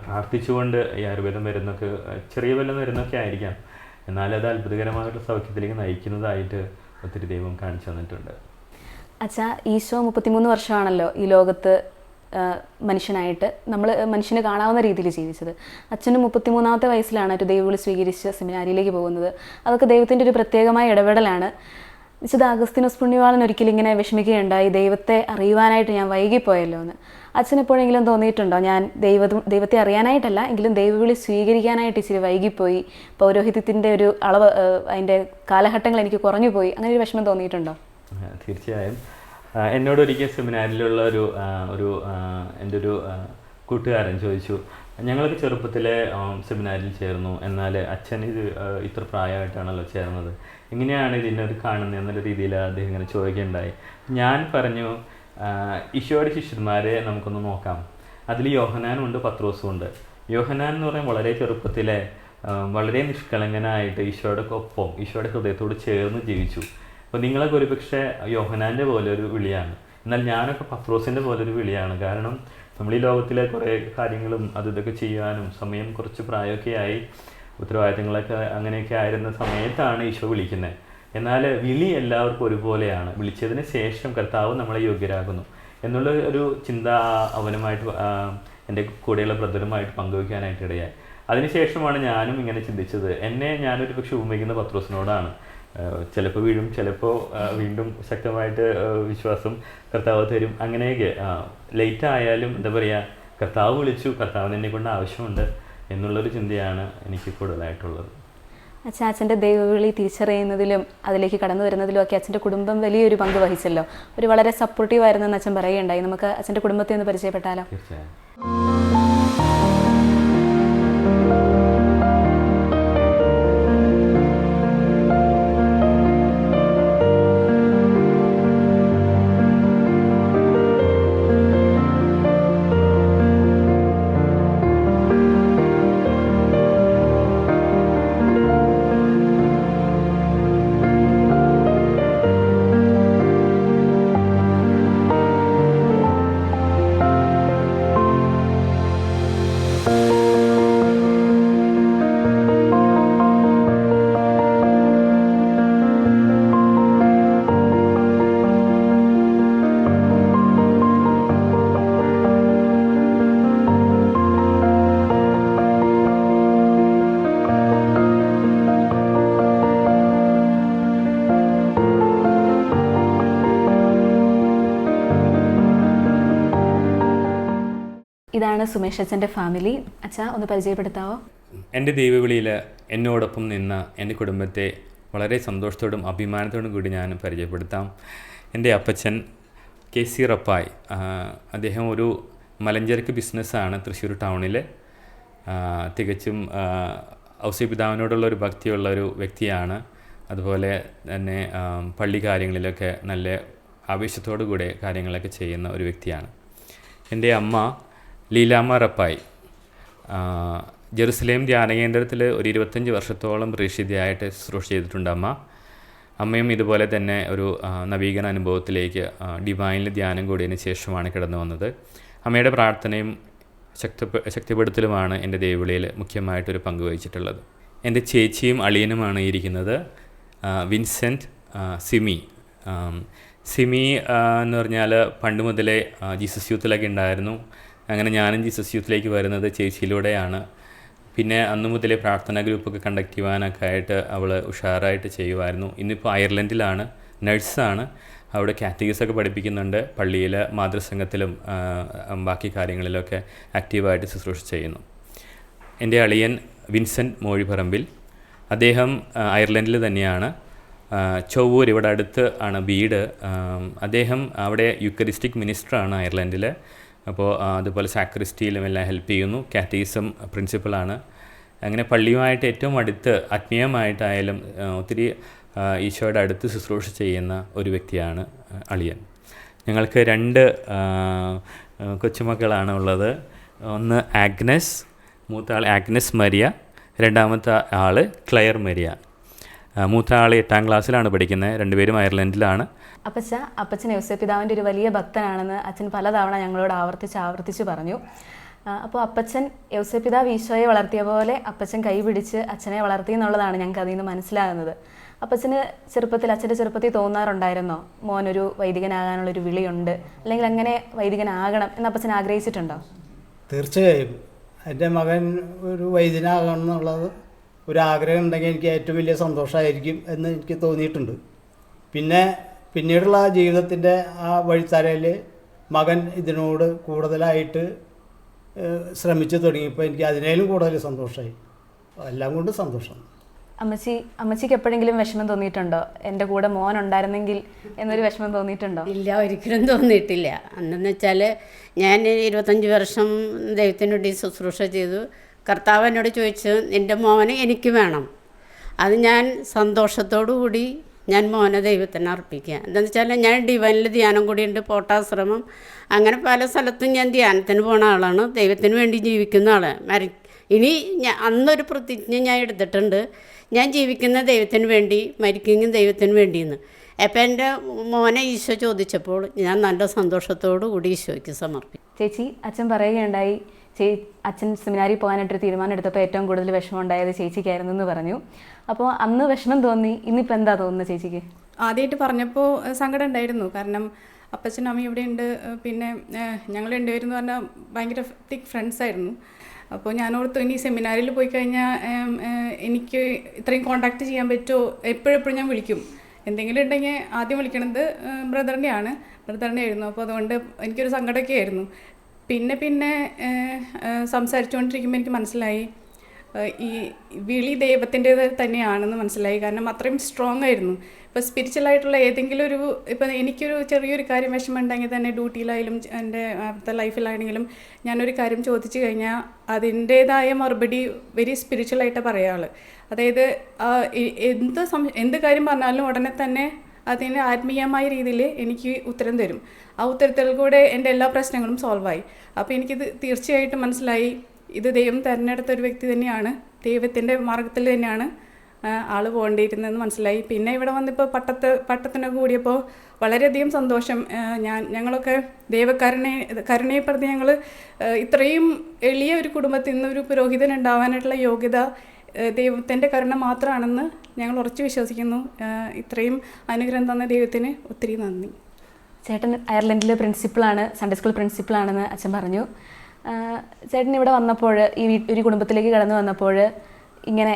S2: പ്രാർത്ഥിച്ചുകൊണ്ട് ഈ ആയുർവേദം മരുന്നൊക്കെ ചെറിയ വല്ല മരുന്നൊക്കെ ആയിരിക്കാം. എന്നാൽ അത് അത്ഭുതകരമായിട്ടുള്ള സൗഖ്യത്തിലേക്ക് നയിക്കുന്നതായിട്ട് ഒത്തിരി ദൈവം കാണിച്ചു തന്നിട്ടുണ്ട്.
S1: അച്ഛാ ഈശോ മുപ്പത്തിമൂന്ന് വർഷമാണല്ലോ ഈ ലോകത്ത് മനുഷ്യനായിട്ട് നമ്മൾ മനുഷ്യന് കാണാവുന്ന രീതിയിൽ ജീവിച്ചത്. അച്ഛനും മുപ്പത്തിമൂന്നാമത്തെ വയസ്സിലാണ് ഒരു ദൈവവിളി സ്വീകരിച്ച് സെമിനാരിയിലേക്ക് പോകുന്നത്. അതൊക്കെ ദൈവത്തിന്റെ ഒരു പ്രത്യേകമായ ഇടപെടലാണ്. വിശുദ്ധ അഗസ്തിനോസ് പുണ്യവാളൻ ഒരിക്കലും ഇങ്ങനെ വിഷമിക്കുകയുണ്ടായി. ദൈവത്തെ അറിയുവാനായിട്ട് ഞാൻ വൈകിപ്പോയല്ലോ എന്ന്. അച്ഛൻ എപ്പോഴെങ്കിലും തോന്നിയിട്ടുണ്ടോ? ഞാൻ ദൈവ ദൈവത്തെ അറിയാനായിട്ടല്ല എങ്കിലും ദൈവവിളി സ്വീകരിക്കാനായിട്ട് ഇച്ചിരി വൈകിപ്പോയി. പൗരോഹിത്യത്തിന്റെ ഒരു അളവ് അതിന്റെ കാലഘട്ടങ്ങൾ എനിക്ക് കുറഞ്ഞു പോയി അങ്ങനെ ഒരു വിഷമം തോന്നിയിട്ടുണ്ടോ?
S2: തീർച്ചയായും. എന്നോട് ഒരിക്കൽ സെമിനാരിലുള്ള ഒരു ഒരു എന്റെ ഒരു കൂട്ടുകാരൻ ചോദിച്ചു ഞങ്ങളൊക്കെ ചെറുപ്പത്തിലെ സെമിനാരിൽ ചേർന്നു. എന്നാൽ അച്ഛൻ ഇത് ഇത്ര പ്രായമായിട്ടാണല്ലോ ചേർന്നത്. എങ്ങനെയാണ് ഇതിനൊരു കാണുന്നത് എന്നുള്ള രീതിയിൽ അദ്ദേഹം ഇങ്ങനെ ചോദിക്കുകയുണ്ടായി. ഞാൻ പറഞ്ഞു ഈശോയുടെ ശിഷ്യന്മാരെ നമുക്കൊന്ന് നോക്കാം. അതിൽ യോഹനാനും ഉണ്ട് പത്രോസും ഉണ്ട് യോഹനാൻ എന്ന് പറയാൻ വളരെ ചെറുപ്പത്തിലെ വളരെ നിഷ്കളങ്കനായിട്ട് ഈശോയുടെ ഒപ്പം ഈശോയുടെ ഹൃദയത്തോട് ചേർന്ന് ജീവിച്ചു. അപ്പോൾ നിങ്ങളൊക്കെ ഒരുപക്ഷെ യോഹനാന്റെ പോലെ ഒരു വിളിയാണ്. എന്നാൽ ഞാനൊക്കെ പത്രോസിന്റെ പോലെ ഒരു വിളിയാണ്. കാരണം നമ്മൾ ഈ ലോകത്തിലെ കുറേ കാര്യങ്ങളും അത് ഇതൊക്കെ ചെയ്യാനും സമയം കുറച്ച് പ്രായമൊക്കെ ആയി. ഉത്തരവാദിത്തങ്ങളൊക്കെ അങ്ങനെയൊക്കെ ആയിരുന്ന സമയത്താണ് ഈശോ വിളിക്കുന്നത്. എന്നാൽ വിളി എല്ലാവർക്കും ഒരുപോലെയാണ്. വിളിച്ചതിന് ശേഷം കർത്താവ് നമ്മളെ യോഗ്യരാകുന്നു എന്നുള്ള ഒരു ചിന്ത അവനുമായിട്ട് എന്റെ കൂടെയുള്ള ബ്രദറുമായിട്ട് പങ്കുവയ്ക്കാനായിട്ട് ഇടയായി. അതിനുശേഷമാണ് ഞാനും ഇങ്ങനെ ചിന്തിച്ചത്. എന്നെ ഞാനൊരു പക്ഷെ ഉപയോഗിക്കുന്ന പത്രോസിനോടാണ്. ചിലപ്പോൾ വീഴും ചിലപ്പോൾ വീണ്ടും ശക്തമായിട്ട് വിശ്വാസം കർത്താവ് തരും. അങ്ങനെയൊക്കെ ലേറ്റ് ആയാലും എന്താ പറയുക കർത്താവ് വിളിച്ചു കർത്താവിന് എന്നെ കൊണ്ട് ആവശ്യമുണ്ട്. എന്നുള്ളൊരു ചിന്തയാണ് എനിക്ക് കൂടുതലായിട്ടുള്ളത്.
S1: അച്ഛൻ അച്ഛന്റെ ദൈവവിളി തിരിച്ചറിയുന്നതിലും അതിലേക്ക് കടന്നു വരുന്നതിലും ഒക്കെ അച്ഛന്റെ കുടുംബം വലിയൊരു പങ്ക് വഹിച്ചല്ലോ. ഒരു വളരെ സപ്പോർട്ടീവ് ആയിരുന്നെന്ന് അച്ഛൻ പറയുകയുണ്ടായി. നമുക്ക് അച്ഛന്റെ കുടുംബത്തെ ഒന്ന് പരിചയപ്പെട്ടാലോ?
S2: തീർച്ചയായും.
S1: ഇതാണ് സുമേഷ് അച്ഛന്റെ ഫാമിലി? അച്ഛ ഒന്ന് പരിചയപ്പെടുത്താവോ?
S2: എന്റെ ദൈവവിളിയിൽ എന്നോടൊപ്പം നിന്ന എന്റെ കുടുംബത്തെ വളരെ സന്തോഷത്തോടും അഭിമാനത്തോടും കൂടി ഞാൻ പരിചയപ്പെടുത്താം. എന്റെ അപ്പച്ചൻ കെ സി റപ്പായ്. അദ്ദേഹം ഒരു മലഞ്ചരക്ക് ബിസിനസ്സാണ് തൃശ്ശൂർ ടൗണിൽ. തികച്ചും ഔസി പിതാവിനോടുള്ള ഒരു ഭക്തിയുള്ള ഒരു വ്യക്തിയാണ്. അതുപോലെ തന്നെ പള്ളി കാര്യങ്ങളിലൊക്കെ നല്ല ആവേശത്തോടു കൂടെ കാര്യങ്ങളൊക്കെ ചെയ്യുന്ന ഒരു വ്യക്തിയാണ്. എന്റെ അമ്മ ലീലാമ്മ റപ്പായി ജെറുസലേം ധ്യാനകേന്ദ്രത്തിൽ ഒരു ഇരുപത്തഞ്ച് വർഷത്തോളം പ്രേക്ഷിതയായിട്ട് ശുശ്രൂഷ ചെയ്തിട്ടുണ്ട് അമ്മ. അമ്മയും ഇതുപോലെ തന്നെ ഒരു നവീകരണ അനുഭവത്തിലേക്ക് ഡിവൈനിൽ ധ്യാനം കൂടിയതിന് ശേഷമാണ് കിടന്നു വന്നത്. അമ്മയുടെ പ്രാർത്ഥനയും ശക്തിപ്പെ ശക്തിപ്പെടുത്തലുമാണ് എന്റെ ദേവിളിയിൽ മുഖ്യമായിട്ടൊരു പങ്ക് വഹിച്ചിട്ടുള്ളത്. എന്റെ ചേച്ചിയും അളിയനുമാണ് ഇരിക്കുന്നത് വിൻസെന്റ് സിമി. സിമി എന്ന് പറഞ്ഞാൽ പണ്ട് മുതലേ ജീസസ് യൂത്തിലൊക്കെ ഉണ്ടായിരുന്നു. അങ്ങനെ ഞാനും ജീസസ് യൂത്തിലേക്ക് വരുന്നത് ചേച്ചിയിലൂടെയാണ്. പിന്നെ അന്നു മുതലേ പ്രാർത്ഥനാ ഗ്രൂപ്പൊക്കെ കണ്ടക്ട് ചെയ്യുവാനൊക്കെ ആയിട്ട് അവൾ ഉഷാറായിട്ട് ചെയ്യുമായിരുന്നു ഇന്നിപ്പോൾ അയർലൻഡിലാണ് നഴ്സാണ്. അവിടെ കാറ്റഗീസൊക്കെ പഠിപ്പിക്കുന്നുണ്ട്. പള്ളിയിൽ മാതൃസംഘത്തിലും ബാക്കി കാര്യങ്ങളിലൊക്കെ ആക്റ്റീവായിട്ട് ശുശ്രൂഷ ചെയ്യുന്നു. എന്റെ അളിയൻ വിൻസെന്റ് മോഴിപ്പറമ്പിൽ അദ്ദേഹം അയർലൻഡിൽ തന്നെയാണ്. ചൊവ്വൂർ ഇവിടെ അടുത്ത് ആണ് വീട്. അദ്ദേഹം അവിടെ യുക്കരിസ്റ്റിക് മിനിസ്റ്ററാണ് അയർലൻഡിൽ അപ്പോൾ അതുപോലെ സാക്രിസ്റ്റിയിലും എല്ലാം ഹെൽപ്പ് ചെയ്യുന്നു. കാറ്റീസം പ്രിൻസിപ്പളാണ് അങ്ങനെ പള്ളിയുമായിട്ട് ഏറ്റവും അടുത്ത് ആത്മീയമായിട്ടായാലും ഒത്തിരി ഈശോയുടെ അടുത്ത് ശുശ്രൂഷ ചെയ്യുന്ന ഒരു വ്യക്തിയാണ് അളിയൻ. ഞങ്ങൾക്ക് രണ്ട് കൊച്ചുമക്കളാണ് ഉള്ളത്. ഒന്ന് ആഗ്നസ് മൂത്ത ആൾ ആഗ്നസ് മരിയ രണ്ടാമത്തെ ആൾ ക്ലയർ മരിയ. മൂത്ത ആൾ എട്ടാം ക്ലാസ്സിലാണ് പഠിക്കുന്നത് രണ്ടുപേരും അയർലൻഡിലാണ്.
S1: അപ്പച്ച അപ്പച്ചൻ യൗസപിതാവിന്റെ ഒരു വലിയ ഭക്തനാണെന്ന് അച്ഛൻ പലതവണ ഞങ്ങളോട് ആവർത്തിച്ച് ആവർത്തിച്ച് പറഞ്ഞു. അപ്പോൾ അപ്പച്ചൻ യൗസപിതാവ് ഈശോയെ വളർത്തിയ പോലെ അപ്പച്ചൻ കൈ പിടിച്ച് അച്ഛനെ വളർത്തി എന്നുള്ളതാണ് ഞങ്ങൾക്ക് അതിൽ നിന്ന് മനസ്സിലാകുന്നത്. അപ്പച്ചന് ചെറുപ്പത്തിൽ അച്ഛന്റെ ചെറുപ്പത്തിൽ തോന്നാറുണ്ടായിരുന്നോ? മോനൊരു വൈദികനാകാനുള്ളൊരു വിളിയുണ്ട് അല്ലെങ്കിൽ അങ്ങനെ വൈദികനാകണം എന്ന് അപ്പച്ചൻ ആഗ്രഹിച്ചിട്ടുണ്ടോ?
S3: തീർച്ചയായും. എന്റെ മകൻ ഒരു വൈദ്യനാകണം എന്നുള്ളത് ഒരു ആഗ്രഹം ഉണ്ടെങ്കിൽ എനിക്ക് ഏറ്റവും വലിയ സന്തോഷമായിരിക്കും എന്ന് എനിക്ക് തോന്നിയിട്ടുണ്ട്. പിന്നെ പിന്നീടുള്ള ജീവിതത്തിന്റെ ആ വഴിത്താരയിൽ മകൻ ഇതിനോട് കൂടുതലായിട്ട് ശ്രമിച്ചു തുടങ്ങിയപ്പോൾ എനിക്ക് അതിനേലും കൂടുതൽ സന്തോഷമായി. എല്ലാം കൊണ്ടും സന്തോഷം.
S1: അമ്മച്ചി അമ്മച്ചിക്ക് എപ്പോഴെങ്കിലും വിഷമം തോന്നിയിട്ടുണ്ടോ? എന്റെ കൂടെ മോൻ ഉണ്ടായിരുന്നെങ്കിൽ എന്നൊരു വിഷമം തോന്നിയിട്ടുണ്ടോ?
S4: ഇല്ല ഒരിക്കലും തോന്നിയിട്ടില്ല. അന്നെന്ന് വെച്ചാൽ ഞാൻ ഇരുപത്തഞ്ച് വർഷം ദൈവത്തിനുവേണ്ടി ശുശ്രൂഷ ചെയ്തു. കർത്താവ് എന്നോട് ചോദിച്ചു എന്റെ മോനെ എനിക്ക് വേണം. അത് ഞാൻ സന്തോഷത്തോടു കൂടി ഞാൻ മോനെ ദൈവത്തിന് അർപ്പിക്കുക. എന്താണെന്ന് വെച്ചാൽ ഞാൻ ഡിവൈനിൽ ധ്യാനം കൂടിയുണ്ട് പോട്ടാശ്രമം. അങ്ങനെ പല സ്ഥലത്തും ഞാൻ ധ്യാനത്തിന് പോണ ആളാണ് ദൈവത്തിന് വേണ്ടി ജീവിക്കുന്ന ആൾ മരി ഇനി ഞാൻ അന്നൊരു പ്രതിജ്ഞ ഞാൻ എടുത്തിട്ടുണ്ട്. ഞാൻ ജീവിക്കുന്ന ദൈവത്തിന് വേണ്ടി മരിക്കുകയും ദൈവത്തിന് വേണ്ടിയെന്ന്. അപ്പം എന്റെ മോനെ ഈശോ ചോദിച്ചപ്പോൾ ഞാൻ നല്ല സന്തോഷത്തോടു കൂടി ഈശോയ്ക്ക് സമർപ്പിക്കും.
S1: ചേച്ചി അച്ഛൻ പറയുകയുണ്ടായി ചേ അച്ഛൻ സെമിനാരിൽ പോകാനായിട്ടൊരു തീരുമാനം എടുത്തപ്പോൾ ഏറ്റവും കൂടുതൽ വിഷമം ഉണ്ടായത് ചേച്ചിക്കായിരുന്നു എന്ന് പറഞ്ഞു. അപ്പോൾ അന്ന് വിഷമം തോന്നി ഇന്നിപ്പോൾ എന്താ തോന്നുന്നത് ചേച്ചിക്ക്?
S5: ആദ്യമായിട്ട് പറഞ്ഞപ്പോൾ സങ്കടം ഉണ്ടായിരുന്നു. കാരണം അപ്പച്ചനും അമ്മയും ഇവിടെ ഉണ്ട്. പിന്നെ ഞങ്ങൾ രണ്ടുപേരും എന്ന് പറഞ്ഞാൽ ഭയങ്കര തിക് ഫ്രണ്ട്സ് ആയിരുന്നു. അപ്പോൾ ഞാനോർത്തു ഇനി സെമിനാറിൽ പോയി കഴിഞ്ഞാൽ എനിക്ക് ഇത്രയും കോണ്ടാക്ട് ചെയ്യാൻ പറ്റുമോ എപ്പോഴെപ്പോഴും ഞാൻ വിളിക്കും. എന്തെങ്കിലും ഉണ്ടെങ്കിൽ ആദ്യം വിളിക്കണത് ബ്രദറിനെയാണ് ബ്രദറിനെ ആയിരുന്നു. അപ്പോൾ അതുകൊണ്ട് എനിക്കൊരു സങ്കടമൊക്കെ ആയിരുന്നു. പിന്നെ പിന്നെ സംസാരിച്ചുകൊണ്ടിരിക്കുമ്പോൾ എനിക്ക് മനസ്സിലായി. ഈ വിളി ദൈവത്തിന്റേത് തന്നെയാണെന്ന് മനസ്സിലായി. കാരണം അത്രയും സ്ട്രോങ് ആയിരുന്നു. ഇപ്പോൾ സ്പിരിച്വലായിട്ടുള്ള ഏതെങ്കിലും ഒരു ഇപ്പോൾ എനിക്കൊരു ചെറിയൊരു കാര്യം വിഷമം ഉണ്ടെങ്കിൽ തന്നെ ഡ്യൂട്ടിയിലായാലും എന്റെ അടുത്ത ലൈഫിലാണെങ്കിലും ഞാനൊരു കാര്യം ചോദിച്ചു കഴിഞ്ഞാൽ അതിന്റേതായ മറുപടി വെരി സ്പിരിച്വൽ ആയിട്ട് പറയാൾ. അതായത് എന്ത് സം എന്ത് കാര്യം പറഞ്ഞാലും ഉടനെ തന്നെ അതിന് ആത്മീയമായ രീതിയിൽ എനിക്ക് ഉത്തരം തരും. ആ ഉത്തരത്തിൽ കൂടെ എന്റെ എല്ലാ പ്രശ്നങ്ങളും സോൾവ് ആയി. അപ്പോൾ എനിക്കിത് തീർച്ചയായിട്ടും മനസ്സിലായി. ഇത് ദൈവം തിരഞ്ഞെടുത്ത ഒരു വ്യക്തി തന്നെയാണ്. ദൈവത്തിന്റെ മാർഗത്തിൽ തന്നെയാണ് ആൾ പോകേണ്ടിയിരുന്നതെന്ന് മനസ്സിലായി. പിന്നെ ഇവിടെ വന്നിപ്പോൾ പട്ടത്ത് പട്ടത്തിനൊക്കെ കൂടിയപ്പോൾ വളരെയധികം സന്തോഷം. ഞാൻ ഞങ്ങളൊക്കെ ദൈവകരുണയെ കരുണയെ പ്രതി ഞങ്ങൾ ഇത്രയും എളിയ ഒരു കുടുംബത്തിൽ നിന്ന് ഒരു പുരോഹിതൻ ഉണ്ടാവാനായിട്ടുള്ള യോഗ്യത ദൈവത്തിന്റെ കരുണ മാത്രമാണെന്ന് ഞങ്ങൾ ഉറച്ചു വിശ്വസിക്കുന്നു. ഇത്രയും അനുഗ്രഹം തന്ന ദൈവത്തിന് ഒത്തിരി നന്ദി.
S1: ചേട്ടൻ അയർലൻഡിലെ പ്രിൻസിപ്പളാണ് സൺഡേ സ്കൂൾ പ്രിൻസിപ്പളാണെന്ന് അച്ഛൻ പറഞ്ഞു. ചേട്ടൻ ഇവിടെ വന്നപ്പോൾ ഈ ഒരു കുടുംബത്തിലേക്ക് കടന്നു വന്നപ്പോൾ ഇങ്ങനെ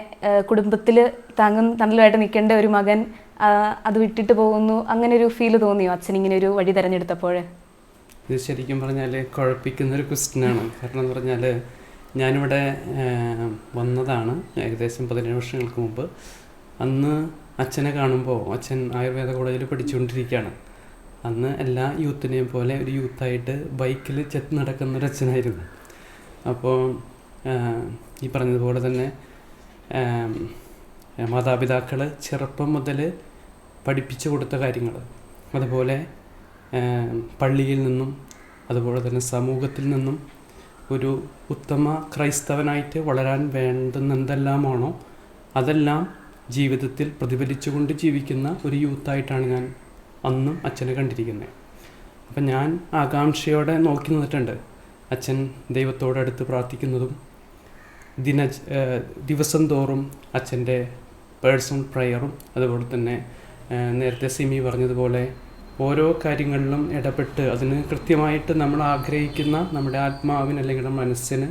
S1: കുടുംബത്തിൽ താങ്ങും തണലുമായിട്ട് നിൽക്കേണ്ട ഒരു മകൻ അത് വിട്ടിട്ട് പോകുന്നു. അങ്ങനെ ഒരു ഫീൽ തോന്നിയോ അച്ഛൻ ഇങ്ങനെ ഒരു വഴി തിരഞ്ഞെടുത്തപ്പോൾ?
S6: ഇത് ശരിക്കും പറഞ്ഞാൽ കുഴപ്പിക്കുന്ന ഒരു ക്വസ്റ്റ്യനാണ് കാരണം എന്ന് പറഞ്ഞാൽ ഞാനിവിടെ വന്നതാണ് ഏകദേശം പതിനേഴ് വർഷങ്ങൾക്ക് മുമ്പ്. അന്ന് അച്ഛനെ കാണുമ്പോൾ അച്ഛൻ ആയുർവേദ കോളേജിൽ പഠിച്ചുകൊണ്ടിരിക്കുകയാണ്. അന്ന് എല്ലാ യൂത്തിനെയും പോലെ ഒരു യൂത്തായിട്ട് ബൈക്കിൽ ചെത്ത് നടക്കുന്ന ഒരു അച്ഛനായിരുന്നു അപ്പോൾ ഈ പറഞ്ഞതുപോലെ തന്നെ മാതാപിതാക്കൾ ചെറുപ്പം മുതൽ പഠിപ്പിച്ചു കൊടുത്ത കാര്യങ്ങൾ അതുപോലെ പള്ളിയിൽ നിന്നും അതുപോലെ തന്നെ സമൂഹത്തിൽ നിന്നും ഒരു ഉത്തമ ക്രൈസ്തവനായിട്ട് വളരാൻ വേണ്ടുന്നെന്തെല്ലാമാണോ അതെല്ലാം ജീവിതത്തിൽ പ്രതിഫലിച്ചുകൊണ്ട് ജീവിക്കുന്ന ഒരു യൂത്തായിട്ടാണ് ഞാൻ അന്നും അച്ഛനെ കണ്ടിരിക്കുന്നത്. അപ്പം ഞാൻ ആകാംക്ഷയോടെ നോക്കി നിന്നിട്ടുണ്ട്. അച്ഛൻ ദൈവത്തോടടുത്ത് പ്രാർത്ഥിക്കുന്നതും ദിന ദിവസം തോറും അച്ഛന്റെ പേഴ്സണൽ പ്രയറും അതുപോലെ തന്നെ നേരത്തെ സിമി പറഞ്ഞതുപോലെ ഓരോ കാര്യങ്ങളിലും ഇടപെട്ട് അതിന് കൃത്യമായിട്ട് നമ്മൾ ആഗ്രഹിക്കുന്ന നമ്മുടെ ആത്മാവിന് അല്ലെങ്കിൽ നമ്മുടെ മനസ്സിന്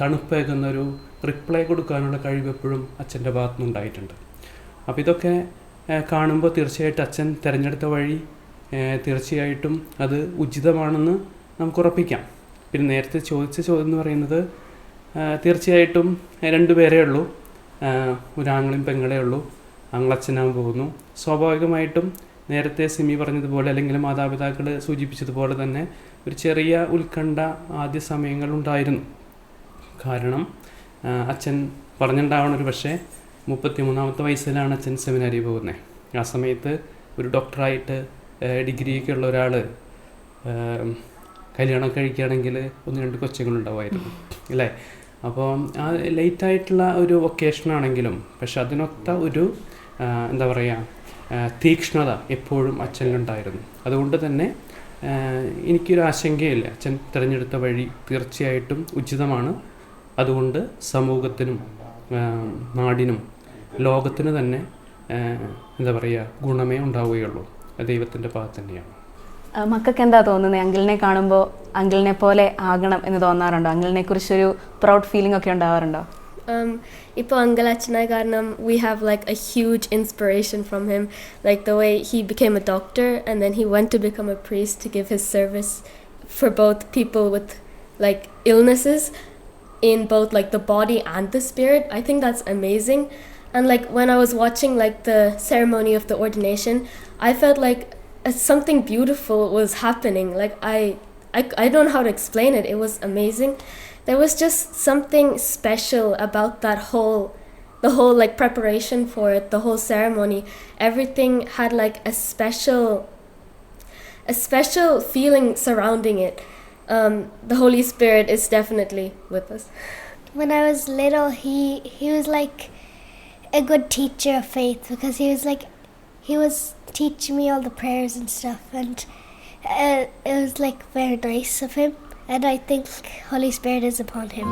S6: തണുപ്പേകുന്ന ഒരു റിപ്ലൈ കൊടുക്കാനുള്ള കഴിവ് എപ്പോഴും അച്ഛന്റെ ഭാഗത്തുനിന്ന് ഉണ്ടായിട്ടുണ്ട് അപ്പോൾ ഇതൊക്കെ കാണുമ്പോൾ തീർച്ചയായിട്ടും അച്ഛൻ തിരഞ്ഞെടുത്ത വഴി തീർച്ചയായിട്ടും അത് ഉചിതമാണെന്ന് നമുക്ക് ഉറപ്പിക്കാം. പിന്നെ നേരത്തെ ചോദിച്ച ചോദ്യം എന്ന് പറയുന്നത് തീർച്ചയായിട്ടും രണ്ട് പേരേ ഉള്ളൂ. ഒരാങ്ങളും പെങ്ങളേ ഉള്ളൂ. ആങ്ങളച്ഛനാകാൻ പോകുന്നു. സ്വാഭാവികമായിട്ടും നേരത്തെ സിമി പറഞ്ഞതുപോലെ അല്ലെങ്കിൽ മാതാപിതാക്കൾ സൂചിപ്പിച്ചതുപോലെ തന്നെ ഒരു ചെറിയ ഉത്കണ്ഠ ആദ്യ സമയങ്ങളുണ്ടായിരുന്നു കാരണം അച്ഛൻ പറഞ്ഞിട്ടുണ്ടാവണം ഒരു പക്ഷേ മുപ്പത്തി മൂന്നാമത്തെ വയസ്സിലാണ് അച്ഛൻ സെമിനാരി പോകുന്നത് ആ സമയത്ത് ഒരു ഡോക്ടറായിട്ട് ഡിഗ്രിയൊക്കെ ഉള്ള ഒരാൾ കല്യാണം കഴിക്കുകയാണെങ്കിൽ ഒന്ന് രണ്ട് കൊച്ചുങ്ങളുണ്ടാവുമായിരുന്നു. അല്ലേ? അപ്പോൾ ആ ലേറ്റായിട്ടുള്ള ഒരു ഒക്കേഷൻ ആണെങ്കിലും പക്ഷെ അതിനൊത്ത ഒരു എന്താ പറയുക തീക്ഷ്ണത എപ്പോഴും അച്ഛനിലുണ്ടായിരുന്നു. അതുകൊണ്ട് തന്നെ എനിക്കൊരു ആശങ്കയില്ല. അച്ഛൻ തിരഞ്ഞെടുത്ത വഴി തീർച്ചയായിട്ടും ഉചിതമാണ്. അതുകൊണ്ട് സമൂഹത്തിനും നാടിനും ലോകത്തിന് തന്നെ എന്താ പറയുക ഗുണമേ ഉണ്ടാവുകയുള്ളൂ. ദൈവത്തിന്റെ ഭാഗത്ത് തന്നെയാണ്.
S1: മക്കൾക്ക് എന്താ തോന്നുന്നത്? അങ്കിളിനെ കാണുമ്പോൾ അങ്കിളിനെ പോലെ ആകണം എന്ന് തോന്നാറുണ്ടോ? അങ്കിളിനെ കുറിച്ചൊരു പ്രൗഡ് ഫീലിംഗ് ഒക്കെ ഉണ്ടാവാറുണ്ടോ?
S7: இப்போ Angalachana Garnam, we have like a huge inspiration from him, like the way he became a doctor and then he went to become a priest to give his service for both people with like illnesses in both like the body and the spirit. I think that's amazing. And like when I was watching like the ceremony of the ordination, I felt like uh, something beautiful was happening. Like I I, I don't know how to explain it. It was amazing there was just something special about that whole the whole like preparation for it the whole ceremony. Everything had like a special a special feeling surrounding it. Um, the holy spirit is definitely with us.
S8: When I was little, he he was like a good teacher of faith because he was like he was teaching me all the prayers and stuff, and uh, it was like very nice of him. And I think Holy Spirit is upon him.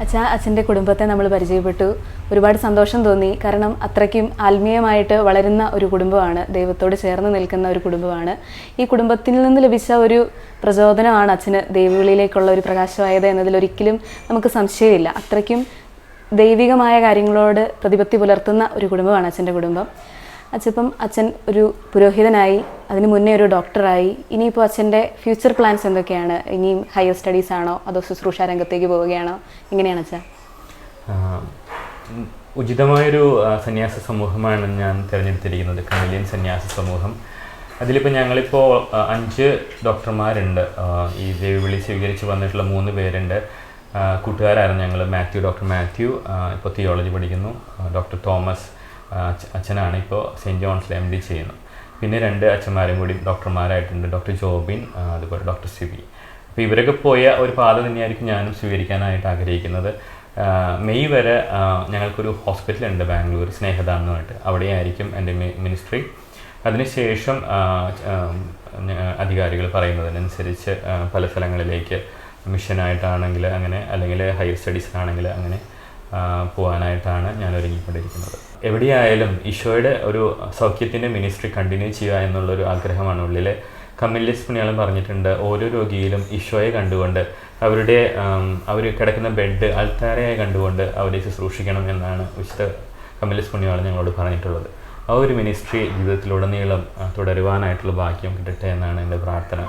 S1: അച്ഛാ അച്ഛന്റെ കുടുംബത്തെ നമ്മൾ പരിചയപ്പെട്ടു. ഒരുപാട് സന്തോഷം തോന്നി. കാരണം അത്രയ്ക്കും ആത്മീയമായിട്ട് വളരുന്ന ഒരു കുടുംബമാണ്. ദൈവത്തോട് ചേർന്ന് നിൽക്കുന്ന ഒരു കുടുംബമാണ്. ഈ കുടുംബത്തിൽ നിന്ന് ലഭിച്ച ഒരു പ്രചോദനമാണ് അച്ഛന് ദൈവവിളിയിലേക്കുള്ള ഒരു പ്രകാശമായത് എന്നതിൽ ഒരിക്കലും നമുക്ക് സംശയമില്ല. അത്രയ്ക്കും ദൈവികമായ കാര്യങ്ങളോട് പ്രതിപത്തി പുലർത്തുന്ന ഒരു കുടുംബമാണ് അച്ഛന്റെ കുടുംബം. അച്ഛപ്പം അച്ഛൻ ഒരു പുരോഹിതനായി അതിന് മുന്നേ ഒരു ഡോക്ടറായി. ഇനിയിപ്പോൾ അച്ഛന്റെ ഫ്യൂച്ചർ പ്ലാൻസ് എന്തൊക്കെയാണ്? ഇനിയും ഹയർ സ്റ്റഡീസ് ആണോ അതോ ശുശ്രൂഷ രംഗത്തേക്ക് പോവുകയാണോ? എങ്ങനെയാണ് അച്ഛാ.
S2: ആഹ് ഉം ഉചിതമായൊരു സന്യാസ സമൂഹമാണ് ഞാൻ തിരഞ്ഞെടുത്തിരിക്കുന്നത് കനലിയൻ സന്യാസ സമൂഹം. അതിലിപ്പോൾ ഞങ്ങളിപ്പോൾ അഞ്ച് ഡോക്ടർമാരുണ്ട്. ഈ ഈ വിളി സ്വീകരിച്ച് വന്നിട്ടുള്ള മൂന്ന് പേരുണ്ട്. കൂട്ടുകാരായിരുന്നു ഞങ്ങൾ മാത്യു ഡോക്ടർ മാത്യു ഇപ്പോൾ തിയോളജി പഠിക്കുന്നു. ഡോക്ടർ തോമസ് അച്ഛനാണ് ഇപ്പോൾ സെന്റ് ജോൺസിൽ എം ഡി ചെയ്യുന്നു. പിന്നെ രണ്ട് അച്ഛന്മാരും കൂടി ഡോക്ടർമാരായിട്ടുണ്ട് ഡോക്ടർ ജോബിൻ അതുപോലെ ഡോക്ടർ സിബി. അപ്പോൾ ഇവരൊക്കെ പോയ ഒരു പാത തന്നെയായിരിക്കും ഞാനും സ്വീകരിക്കാനായിട്ട് ആഗ്രഹിക്കുന്നത്. മെയ് വരെ ഞങ്ങൾക്കൊരു ഹോസ്പിറ്റലുണ്ട് ബാംഗ്ലൂർ സ്നേഹദാനമായിട്ട് അവിടെയായിരിക്കും എന്റെ മിനിസ്ട്രി. അതിനുശേഷം അധികാരികൾ പറയുന്നതിനനുസരിച്ച് പല സ്ഥലങ്ങളിലേക്ക് മിഷനായിട്ടാണെങ്കിൽ അങ്ങനെ അല്ലെങ്കിൽ ഹയർ സ്റ്റഡീസിനാണെങ്കിൽ അങ്ങനെ പോകാനായിട്ടാണ് ഞാൻ ഒരുങ്ങിക്കൊണ്ടിരിക്കുന്നത് എവിടെയായാലും ഈശോയുടെ ഒരു സൗഖ്യത്തിന്റെ മിനിസ്ട്രി കണ്ടിന്യൂ ചെയ്യുക എന്നുള്ളൊരു ആഗ്രഹമാണ് ഉള്ളിൽ കമ്മ്യൂണിസ്റ്റ് പുണ്യാളം പറഞ്ഞിട്ടുണ്ട് ഓരോ രോഗിയിലും ഈശോയെ കണ്ടുകൊണ്ട് അവരുടെ അവർ കിടക്കുന്ന ബെഡ് അൽത്താരയായി കണ്ടുകൊണ്ട് അവരെ ശുശ്രൂഷിക്കണം എന്നാണ് വിശുദ്ധ കമ്മ്യൂണിസ്റ്റ് പുണ്യവാളൻ ഞങ്ങളോട് പറഞ്ഞിട്ടുള്ളത്. ആ ഒരു മിനിസ്ട്രി ജീവിതത്തിലുടനീളം തുടരുവാനായിട്ടുള്ള ഭാഗ്യം കിട്ടട്ടെ എന്നാണ് എന്റെ പ്രാർത്ഥന.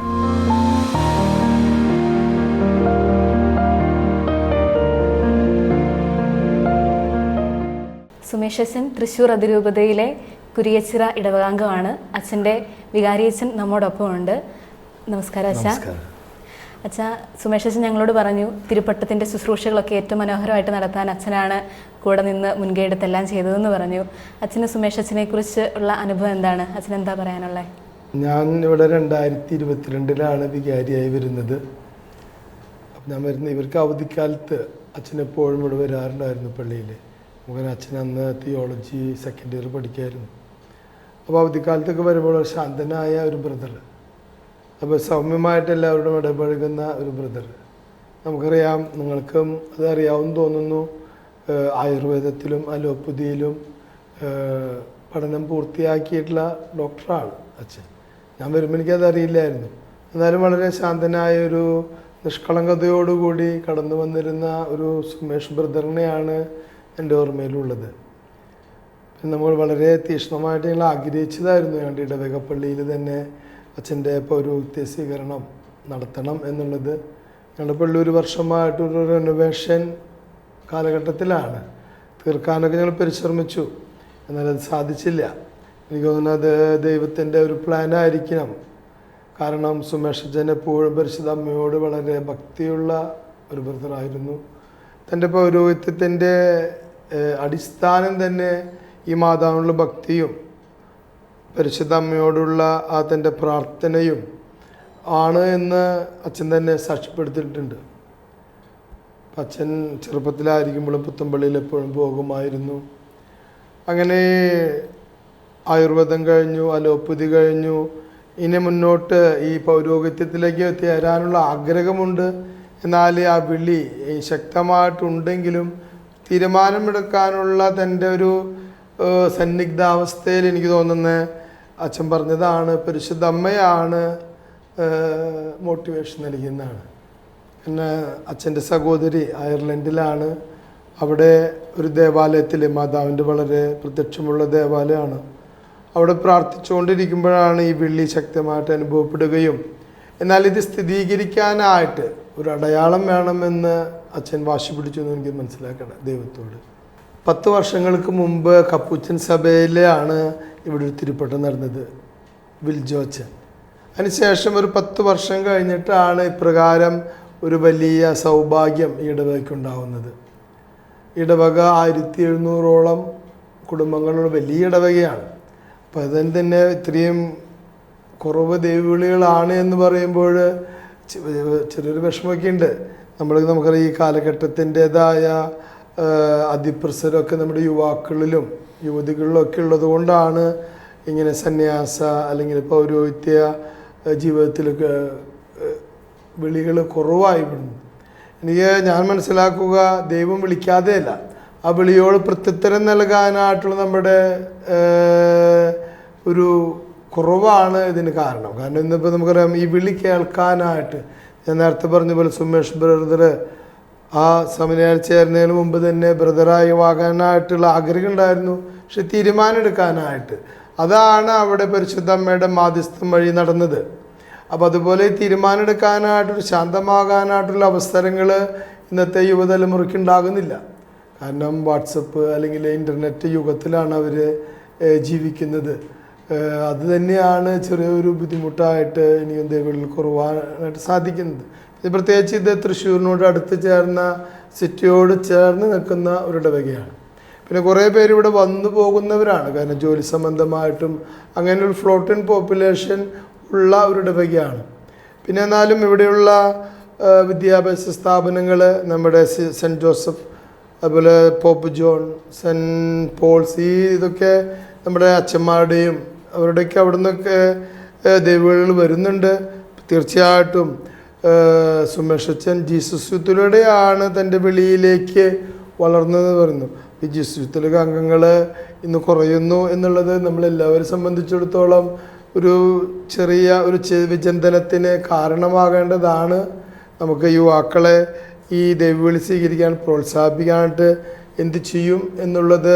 S1: സുമേഷ് അച്ഛൻ തൃശ്ശൂർ അതിരൂപതയിലെ കുരിയച്ചിറ ഇടവകാംഗമാണ്. അച്ഛന്റെ വികാരിയച്ഛൻ നമ്മോടൊപ്പം ഉണ്ട് നമസ്കാരം അച്ഛ. അച്ഛ സുമേഷ് അച്ഛൻ ഞങ്ങളോട് പറഞ്ഞു തിരുപ്പട്ടത്തിന്റെ ശുശ്രൂഷകളൊക്കെ ഏറ്റവും മനോഹരമായിട്ട് നടത്താൻ അച്ഛനാണ് കൂടെ നിന്ന് മുൻകൈ എടുത്തെല്ലാം ചെയ്തതെന്ന് പറഞ്ഞു. അച്ഛന് സുമേഷ് അച്ഛനെ കുറിച്ച് ഉള്ള അനുഭവം എന്താണ്? അച്ഛൻ എന്താ പറയാനുള്ളത്
S9: ഞാൻ ഇവിടെ രണ്ടായിരത്തി ഇരുപത്തിരണ്ടിലാണ് വികാരിയായി വരുന്നത്. ഞാൻ വരുന്ന ഇവർക്ക് അവധിക്കാലത്ത് അച്ഛനെപ്പോഴും ഇവിടെ വരാറുണ്ടായിരുന്നു പള്ളിയിൽ നമുക്ക് അച്ഛൻ അന്ന് തിയോളജി സെക്കൻഡ് ഇയർ പഠിക്കായിരുന്നു. അപ്പോൾ അവധിക്കാലത്തൊക്കെ വരുമ്പോൾ ശാന്തനായ ഒരു ബ്രദർ അപ്പോൾ സൗമ്യമായിട്ട് എല്ലാവരോടും ഇടപഴകുന്ന ഒരു ബ്രദർ നമുക്കറിയാം നിങ്ങൾക്കും അതറിയാവും തോന്നുന്നു. ആയുർവേദത്തിലും അലോപ്പതിയിലും പഠനം പൂർത്തിയാക്കിയിട്ടുള്ള ഡോക്ടറാണ് അച്ഛൻ. ഞാൻ വരുമ്പോൾ എനിക്കതറിയില്ലായിരുന്നു എന്നാലും വളരെ ശാന്തനായ ഒരു നിഷ്കളങ്കതയോടുകൂടി കടന്നു വന്നിരുന്ന ഒരു സുമേഷ് ബ്രദറിനെയാണ് എന്റെ ഓർമ്മയിലുള്ളത്. നമ്മൾ വളരെ തീക്ഷ്ണമായിട്ട് ഞങ്ങൾ ആഗ്രഹിച്ചതായിരുന്നു ഞങ്ങളുടെ ഇടവകപ്പള്ളിയിൽ തന്നെ അച്ഛന്റെ പൗരോഹിത്യ സ്വീകരണം നടത്തണം എന്നുള്ളത്. ഞങ്ങളുടെ പള്ളി ഒരു വർഷമായിട്ടൊരു റെനോവേഷൻ കാലഘട്ടത്തിലാണ്. തീർക്കാനൊക്കെ ഞങ്ങൾ പരിശ്രമിച്ചു. എന്നാലത് സാധിച്ചില്ല. എനിക്ക് തോന്നുന്നു അത് ദൈവത്തിന്റെ ഒരു പ്ലാനായിരിക്കണം കാരണം സുമേഷ് അച്ഛൻ എപ്പോഴും പരിശുദ്ധ അമ്മയോട് വളരെ ഭക്തിയുള്ള ഒരു ബ്രദറായിരുന്നു തന്റെ പൗരോഹിത്യത്തിന്റെ അടിസ്ഥാനം തന്നെ ഈ മാതാവിനുള്ള ഭക്തിയും പരിശുദ്ധ അമ്മയോടുള്ള ആ തന്റെ പ്രാർത്ഥനയും ആണ് എന്ന് അച്ഛൻ തന്നെ സാക്ഷ്യപ്പെടുത്തിയിട്ടുണ്ട്. അച്ഛൻ ചെറുപ്പത്തിലായിരിക്കുമ്പോഴും പുത്തമ്പള്ളിയിൽ എപ്പോഴും പോകുമായിരുന്നു. അങ്ങനെ ആയുർവേദം കഴിഞ്ഞു അലോപ്പതി കഴിഞ്ഞു. ഇനി മുന്നോട്ട് ഈ പൗരോഹിത്യത്തിലേക്ക് ചേരാനുള്ള ആഗ്രഹമുണ്ട്. എന്നാൽ ആ വിളി ശക്തമായിട്ടുണ്ടെങ്കിലും തീരുമാനമെടുക്കാനുള്ള തന്റെ ഒരു സന്നിഗ്ധാവസ്ഥയിൽ എനിക്ക് തോന്നുന്നത് അച്ഛൻ പറഞ്ഞതാണ് പരിശുദ്ധ അമ്മയാണ് മോട്ടിവേഷൻ നൽകുന്നതാണ് പിന്നെ അച്ഛന്റെ സഹോദരി അയർലൻഡിലാണ്. അവിടെ ഒരു ദേവാലയത്തിൽ മാതാവിന്റെ വളരെ പ്രത്യക്ഷമുള്ള ദേവാലയമാണ്. അവിടെ പ്രാർത്ഥിച്ചുകൊണ്ടിരിക്കുമ്പോഴാണ് ഈ വെള്ളി ശക്തമായിട്ട് അനുഭവപ്പെടുകയും എന്നാൽ ഇത് സ്ഥിരീകരിക്കാനായിട്ട് ഒരു അടയാളം വേണമെന്ന് അച്ഛൻ വാശി പിടിച്ചു എന്ന് എനിക്ക് മനസ്സിലാക്കണം ദൈവത്തോട്. പത്ത് വർഷങ്ങൾക്ക് മുമ്പ് കപ്പൂച്ചൻ സഭയിലാണ് ഇവിടെ ഒരു തിരുപ്പട്ടം നടന്നത് വിൽജോച്ചൻ. അതിനുശേഷം ഒരു പത്ത് വർഷം കഴിഞ്ഞിട്ടാണ് ഇപ്രകാരം ഒരു വലിയ സൗഭാഗ്യം ഈ ഇടവകയ്ക്കുണ്ടാവുന്നത് ഇടവക ആയിരത്തി എഴുന്നൂറോളം കുടുംബങ്ങളുടെ വലിയ ഇടവകയാണ്. അപ്പോൾ അതിന് തന്നെ ഇത്രയും കുറവ് ദൈവവിളികളാണ് എന്ന് പറയുമ്പോൾ ചെറിയൊരു വിഷമമൊക്കെ ഉണ്ട് നമ്മൾ നമുക്കറിയാം ഈ കാലഘട്ടത്തിന്റെതായ അതിപ്രസരമൊക്കെ നമ്മുടെ യുവാക്കളിലും യുവതികളിലും ഒക്കെ ഉള്ളത് കൊണ്ടാണ് ഇങ്ങനെ സന്യാസ അല്ലെങ്കിൽ പൗരോഹിത്യ ജീവിതത്തിൽ വിളികൾ കുറവായി വിടുന്നു എനിക്ക് ഞാൻ മനസ്സിലാക്കുക ദൈവം വിളിക്കാതെയല്ല. ആ വിളിയോട് പ്രത്യുത്തരം നൽകാനായിട്ടുള്ള നമ്മുടെ ഒരു കുറവാണ് ഇതിന് കാരണം. കാരണം ഇന്നിപ്പോൾ നമുക്കറിയാം ഈ വിളി കേൾക്കാനായിട്ട് ഞാൻ നേരത്തെ പറഞ്ഞ പോലെ സുമേഷ് ബ്രദർ ആ സെമിനാർ ചേരുന്നതിന് മുമ്പ് തന്നെ ബ്രദറായി വാങ്ങാനായിട്ടുള്ള ആഗ്രഹം ഉണ്ടായിരുന്നു. പക്ഷെ തീരുമാനമെടുക്കാനായിട്ട്. അതാണ് അവിടെ പരിശുദ്ധ അമ്മയുടെ മാധ്യസ്ഥം വഴി നടന്നത്. അപ്പോൾ അതുപോലെ തീരുമാനമെടുക്കാനായിട്ടൊരു ശാന്തമാകാനായിട്ടുള്ള അവസരങ്ങൾ ഇന്നത്തെ യുവതലമുറയ്ക്ക് ഉണ്ടാകുന്നില്ല. കാരണം വാട്സപ്പ് അല്ലെങ്കിൽ ഇന്റർനെറ്റ് യുഗത്തിലാണ് അവർ ജീവിക്കുന്നത്. അത് തന്നെയാണ് ചെറിയൊരു ബുദ്ധിമുട്ടായിട്ട് ഇനിയും ദൈവങ്ങളിൽ കുറവാനായിട്ട് സാധിക്കുന്നത്. ഇത് പ്രത്യേകിച്ച് ഇത് തൃശ്ശൂരിനോട് അടുത്ത് ചേർന്ന സിറ്റിയോട് ചേർന്ന് നിൽക്കുന്ന ഒരു ഇടവകയാണ്. പിന്നെ കുറേ പേര് ഇവിടെ വന്നു പോകുന്നവരാണ്. കാരണം ജോലി സംബന്ധമായിട്ടും അങ്ങനെ ഒരു ഫ്ലോട്ടിൻ പോപ്പുലേഷൻ ഉള്ള ഒരു ഇടവകയാണ്. പിന്നെ എന്നാലും ഇവിടെയുള്ള വിദ്യാഭ്യാസ സ്ഥാപനങ്ങൾ നമ്മുടെ സെന്റ് ജോസഫ് അതുപോലെ പോപ്പ് ജോൺ സെന്റ് പോൾസ് ഈ ഇതൊക്കെ നമ്മുടെ അച്ഛന്മാരുടെയും അവരുടെയൊക്കെ അവിടെ നിന്നൊക്കെ ദൈവങ്ങൾ വരുന്നുണ്ട്. തീർച്ചയായിട്ടും സുമേഷച്ചൻ ജീസസ് യൂത്തിലൂടെയാണ് തന്റെ വെളിയിലേക്ക് വളർന്നതെന്ന് പറയുന്നു. ഈ ജീസസ് യൂത്തിലെ അംഗങ്ങൾ ഇന്ന് കുറയുന്നു എന്നുള്ളത് നമ്മളെല്ലാവരും സംബന്ധിച്ചിടത്തോളം ഒരു ചെറിയ ഒരു വിചിന്തനത്തിന് കാരണമാകേണ്ടതാണ്. നമുക്ക് യുവാക്കളെ ഈ ദൈവവിളി സ്വീകരിക്കാൻ പ്രോത്സാഹിപ്പിക്കാനായിട്ട് എന്ത് ചെയ്യും എന്നുള്ളത്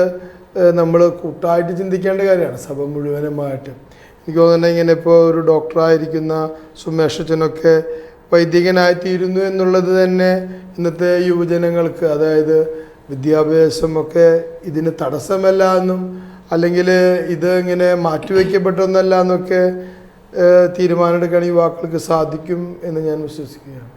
S9: നമ്മൾ കൂട്ടായിട്ട് ചിന്തിക്കേണ്ട കാര്യമാണ് സഭ മുഴുവനുമായിട്ട്. എനിക്ക് തോന്നുന്നത് ഇങ്ങനെ ഇപ്പോൾ ഒരു ഡോക്ടറായിരിക്കുന്ന സുമേഷ് അച്ഛനൊക്കെ വൈദികനായിത്തീരുന്നു എന്നുള്ളത് തന്നെ ഇന്നത്തെ യുവജനങ്ങൾക്ക് അതായത് വിദ്യാഭ്യാസമൊക്കെ ഇതിന് തടസ്സമല്ല എന്നും അല്ലെങ്കിൽ ഇത് ഇങ്ങനെ മാറ്റിവെക്കപ്പെട്ടൊന്നല്ല എന്നൊക്കെ തീരുമാനമെടുക്കാൻ യുവാക്കൾക്ക് സാധിക്കും എന്ന് ഞാൻ വിശ്വസിക്കുകയാണ്.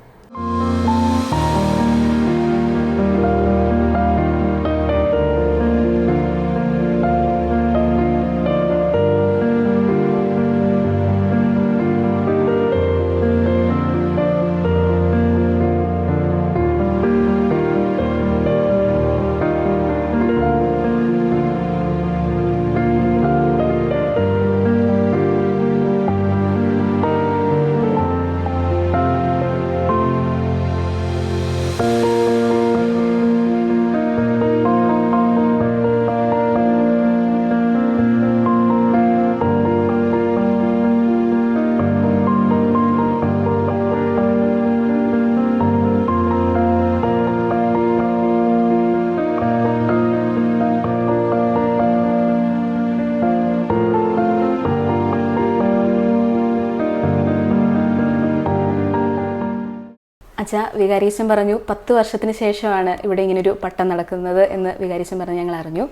S1: അച്ഛാ വികാരീശൻ പറഞ്ഞു പത്ത് വർഷത്തിന് ശേഷമാണ് ഇവിടെ ഇങ്ങനൊരു പട്ടം നടക്കുന്നത് എന്ന് വികാരീശൻ പറഞ്ഞ് ഞങ്ങൾ അറിഞ്ഞു.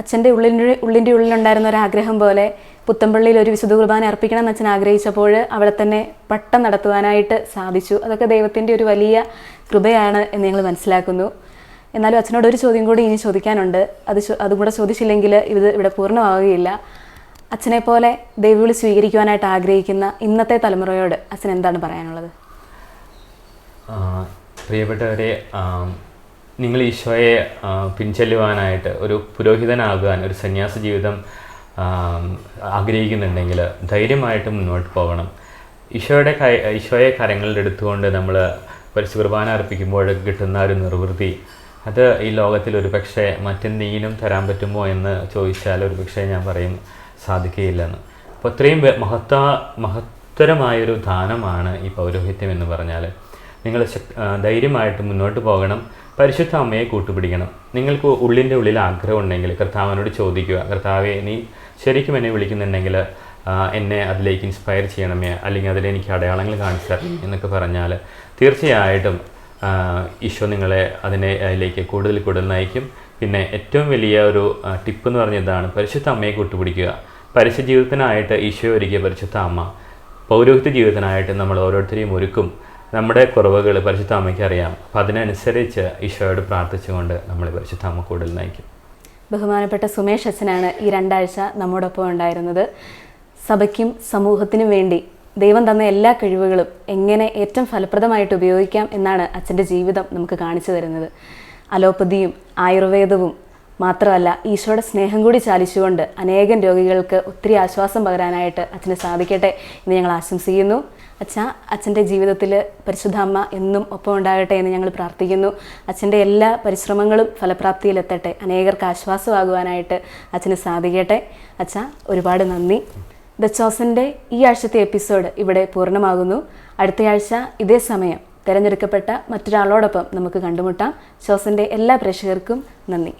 S1: അച്ഛന്റെ ഉള്ളിന്റെ ഉള്ളിന്റെ ഉള്ളിലുണ്ടായിരുന്ന ഒരു ആഗ്രഹം പോലെ പുത്തമ്പള്ളിയിൽ ഒരു വിശുദ്ധ കുർബാന അർപ്പിക്കണം എന്ന് അച്ഛൻ ആഗ്രഹിച്ചപ്പോൾ അവിടെ തന്നെ പട്ടം നടത്തുവാനായിട്ട് സാധിച്ചു. അതൊക്കെ ദൈവത്തിന്റെ ഒരു വലിയ കൃപയാണ് എന്ന് ഞങ്ങൾ മനസ്സിലാക്കുന്നു. എന്നാലും അച്ഛനോട് ഒരു ചോദ്യം കൂടി ഇനി ചോദിക്കാനുണ്ട്. അത് അതും കൂടെ ചോദിച്ചില്ലെങ്കിൽ ഇത് ഇവിടെ പൂർണമാവുകയില്ല. അച്ഛനെ പോലെ ദൈവവിളി സ്വീകരിക്കുവാനായിട്ട് ആഗ്രഹിക്കുന്ന ഇന്നത്തെ തലമുറയോട് അച്ഛൻ എന്താണ് പറയാനുള്ളത്?
S2: പ്രിയപ്പെട്ടവരെ നിങ്ങൾ ഈശോയെ പിൻചെല്ലുവാനായിട്ട് ഒരു പുരോഹിതനാകാൻ ഒരു സന്യാസ ജീവിതം ആഗ്രഹിക്കുന്നുണ്ടെങ്കിൽ ധൈര്യമായിട്ട് മുന്നോട്ട് പോകണം. ഈശോയുടെ കൈ ഈശോയെ കരങ്ങളിൽ എടുത്തുകൊണ്ട് നമ്മൾ പരിശു കുർബാന അർപ്പിക്കുമ്പോൾ കിട്ടുന്ന ഒരു നിർവൃത്തി. അത് ഈ ലോകത്തിൽ ഒരു പക്ഷേ മറ്റെന്തെങ്കിലും തരാൻ പറ്റുമോ എന്ന് ചോദിച്ചാൽ ഒരു പക്ഷേ ഞാൻ പറയും സാധിക്കുകയില്ലെന്ന്. അപ്പോൾ അത്രയും മഹത്താ മഹത്തരമായൊരു ദാനമാണ് ഈ പൗരോഹിത്യം എന്ന് പറഞ്ഞാൽ. നിങ്ങൾ ധൈര്യമായിട്ട് മുന്നോട്ട് പോകണം. പരിശുദ്ധ അമ്മയെ കൂട്ടുപിടിക്കണം. നിങ്ങൾക്ക് ഉള്ളിന്റെ ഉള്ളിൽ ആഗ്രഹം ഉണ്ടെങ്കിൽ കർത്താവിനോട് ചോദിക്കുക. കർത്താവെ നീ ശരിക്കും എന്നെ വിളിക്കുന്നുണ്ടെങ്കിൽ എന്നെ അതിലേക്ക് ഇൻസ്പയർ ചെയ്യണമേ അല്ലെങ്കിൽ അതിലെനിക്ക് അടയാളങ്ങൾ കാണിച്ചു തരണം എന്നൊക്കെ പറഞ്ഞാൽ തീർച്ചയായിട്ടും ഈശോ നിങ്ങളെ അതിനെ അതിലേക്ക് കൂടുതൽ കൂടുതൽ നയിക്കും. പിന്നെ ഏറ്റവും വലിയ ഒരു ടിപ്പ് എന്ന് പറഞ്ഞതാണ് പരിശുദ്ധ അമ്മയെ കൂട്ടുപിടിക്കുക. പരിശുദ്ധ ജീവിതത്തിനായിട്ട് ഈശോ ഒരുക്കിയ പരിശുദ്ധ അമ്മ പൗരോഹിത്യ ജീവിതത്തിനായിട്ട് നമ്മൾ ഓരോരുത്തരെയും ഒരുക്കും. നമ്മുടെ കുറവുകൾ പരിശുദ്ധ അമ്മയ്ക്ക് അറിയാം. അപ്പം അതിനനുസരിച്ച് ഈശോയോട് പ്രാർത്ഥിച്ചുകൊണ്ട് നമ്മൾ പരിശുദ്ധ അമ്മ കൂടുതൽ നയിക്കും.
S1: ബഹുമാനപ്പെട്ട സുമേഷ് അച്ഛനാണ് ഈ രണ്ടാഴ്ച നമ്മോടൊപ്പം ഉണ്ടായിരുന്നത്. സഭയ്ക്കും സമൂഹത്തിനും വേണ്ടി ദൈവം തന്ന എല്ലാ കഴിവുകളും എങ്ങനെ ഏറ്റവും ഫലപ്രദമായിട്ട് ഉപയോഗിക്കാം എന്നാണ് അച്ഛന്റെ ജീവിതം നമുക്ക് കാണിച്ചു തരുന്നത്. അലോപ്പതിയും ആയുർവേദവും മാത്രമല്ല ഈശോയുടെ സ്നേഹം കൂടി ചാലിച്ചുകൊണ്ട് അനേകം രോഗികൾക്ക് ഒത്തിരി ആശ്വാസം പകരാനായിട്ട് അച്ഛന് സാധിക്കട്ടെ എന്ന് ഞങ്ങൾ ആശംസിക്കുന്നു. അച്ഛ അച്ഛന്റെ ജീവിതത്തിൽ പരിശുദ്ധ അമ്മ എന്നും ഒപ്പം ഉണ്ടാകട്ടെ എന്ന് ഞങ്ങൾ പ്രാർത്ഥിക്കുന്നു. അച്ഛന്റെ എല്ലാ പരിശ്രമങ്ങളും ഫലപ്രാപ്തിയിലെത്തട്ടെ. അനേകർക്ക് ആശ്വാസമാകുവാനായിട്ട് അച്ഛന് സാധിക്കട്ടെ. അച്ഛ ഒരുപാട് നന്ദി. ദ ചോസന്റെ ഈ ആഴ്ചത്തെ എപ്പിസോഡ് ഇവിടെ പൂർണമാകുന്നു. അടുത്തയാഴ്ച ഇതേ സമയം തിരഞ്ഞെടുക്കപ്പെട്ട മറ്റൊരാളോടൊപ്പം നമുക്ക് കണ്ടുമുട്ടാം. ചോസന്റെ എല്ലാ പ്രേക്ഷകർക്കും നന്ദി.